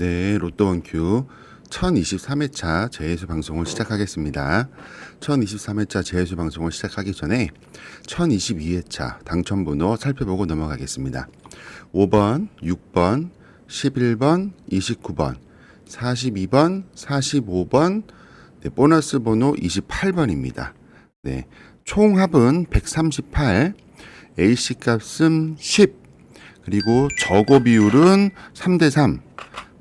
네, 로또원큐 1023회차 재해수 방송을 시작하겠습니다. 1023회차 재해수 방송을 시작하기 전에 1022회차 당첨번호 살펴보고 넘어가겠습니다. 5번, 6번, 11번, 29번, 42번, 45번, 네, 보너스 번호 28번입니다. 네, 총합은 138, AC 값은 10, 그리고 저고 비율은 3대 3.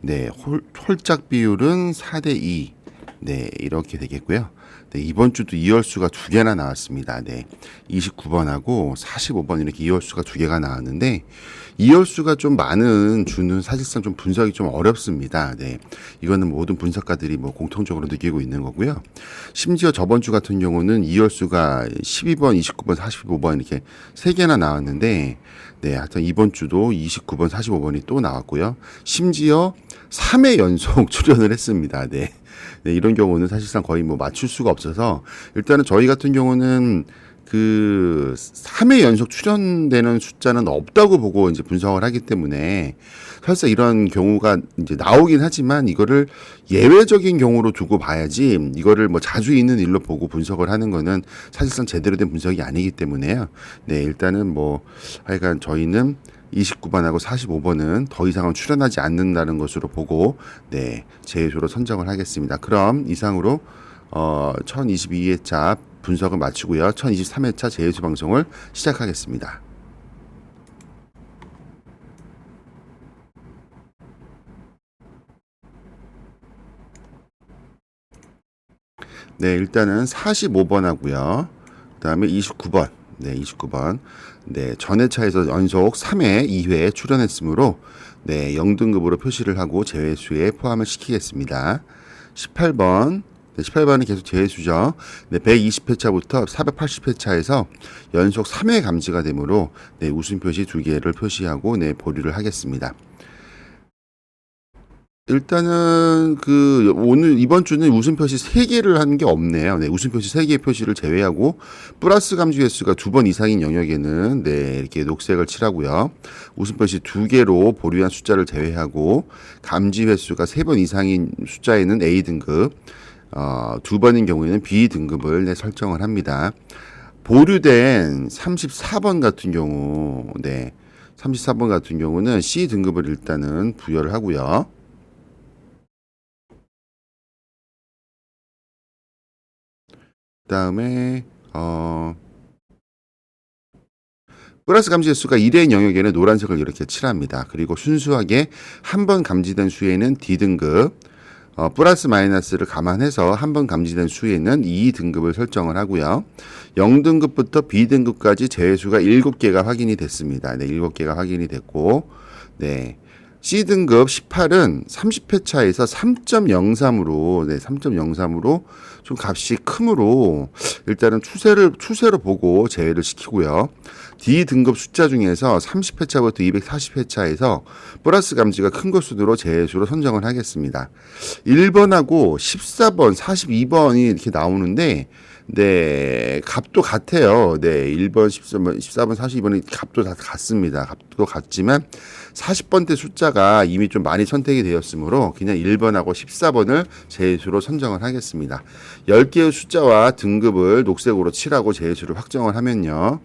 네, 홀, 홀짝 비율은 4대 2. 네, 이렇게 되겠고요. 네, 이번 주도 이월수가 두 개나 나왔습니다. 네. 29번하고 45번 이렇게 이월수가 두 개가 나왔는데 이월수가 좀 많은 주는 사실상 좀 분석이 좀 어렵습니다. 네. 이거는 모든 분석가들이 뭐 공통적으로 느끼고 있는 거고요. 심지어 저번 주 같은 경우는 이월수가 12번, 29번, 45번 이렇게 세 개나 나왔는데 네, 하여튼 이번 주도 29번, 45번이 또 나왔고요. 심지어 3회 연속 출연을 했습니다. 네. 네, 이런 경우는 사실상 거의 뭐 맞출 수가 없어서 일단은 저희 같은 경우는 그 3회 연속 출연되는 숫자는 없다고 보고 이제 분석을 하기 때문에 사실상 이런 경우가 이제 나오긴 하지만 이거를 예외적인 경우로 두고 봐야지 이거를 뭐 자주 있는 일로 보고 분석을 하는 거는 사실상 제대로 된 분석이 아니기 때문에요. 네, 일단은 뭐 하여간 저희는 29번하고 45번은 더 이상은 출연하지 않는다는 것으로 보고 네 제수로 선정을 하겠습니다. 그럼 이상으로 어 1022회차 분석을 마치고요. 1023회차 제수 방송을 시작하겠습니다. 네, 일단은 45번 하고요. 그다음에 29번. 네, 29번. 네, 전회차에서 연속 3회, 2회 출연했으므로 네, 0등급으로 표시를 하고 제외수에 포함을 시키겠습니다. 18번. 네, 18번은 계속 제외수죠. 네, 120회차부터 480회차에서 연속 3회 감지가 되므로 네, 웃음 표시 두 개를 표시하고 네, 보류를 하겠습니다. 일단은 그 오늘 이번 주는 웃음 표시 3개를 한 게 없네요. 네, 웃음 표시 3개의 표시를 제외하고 플러스 감지 횟수가 두 번 이상인 영역에는 네, 이렇게 녹색을 칠하고요. 웃음 표시 2개로 보류한 숫자를 제외하고 감지 횟수가 3번 이상인 숫자에는 A 등급, 어, 두 번인 경우에는 B 등급을 네, 설정을 합니다. 보류된 34번 같은 경우, 네. 34번 같은 경우는 C 등급을 일단은 부여를 하고요. 그다음에 어 플러스 감지 횟수가 1의 영역에는 노란색을 이렇게 칠합니다. 그리고 순수하게 한 번 감지된 수에는 D등급, 어, 플러스 마이너스를 감안해서 한 번 감지된 수에는 2등급을 설정을 하고요. 0등급부터 B등급까지 제외수가 7개가 확인이 됐습니다. 네, 7개가 확인이 됐고, 네. C등급 18은 30회 차에서 3.03으로, 네, 3.03으로 좀 값이 크므로 일단은 추세를, 추세로 보고 제외를 시키고요. D등급 숫자 중에서 30회 차부터 240회 차에서 플러스 감지가 큰것 순으로 제외수로 선정을 하겠습니다. 1번하고 14번, 42번이 이렇게 나오는데, 네, 값도 같아요. 네, 1번, 13번, 14번, 42번이 값도 다 같습니다. 값도 같지만 40번대 숫자가 이미 좀 많이 선택이 되었으므로 그냥 1번하고 14번을 제수로 선정을 하겠습니다. 10개의 숫자와 등급을 녹색으로 칠하고 제수를 확정을 하면요.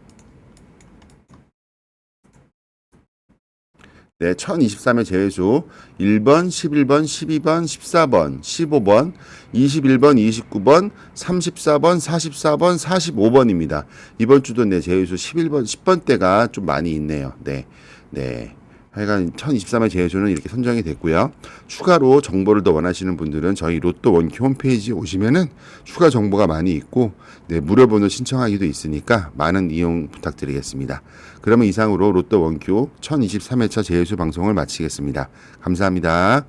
네, 1023의 제외수 1번, 11번, 12번, 14번, 15번, 21번, 29번, 34번, 44번, 45번입니다. 이번 주도 네, 제외수 11번, 10번대가 좀 많이 있네요. 네. 네. 하여간 1023의 제외수는 이렇게 선정이 됐고요. 추가로 정보를 더 원하시는 분들은 저희 로또 원키 홈페이지에 오시면은 추가 정보가 많이 있고 네, 무료 번호 신청하기도 있으니까 많은 이용 부탁드리겠습니다. 그러면 이상으로 로또 원큐 1023회차 제외수 방송을 마치겠습니다. 감사합니다.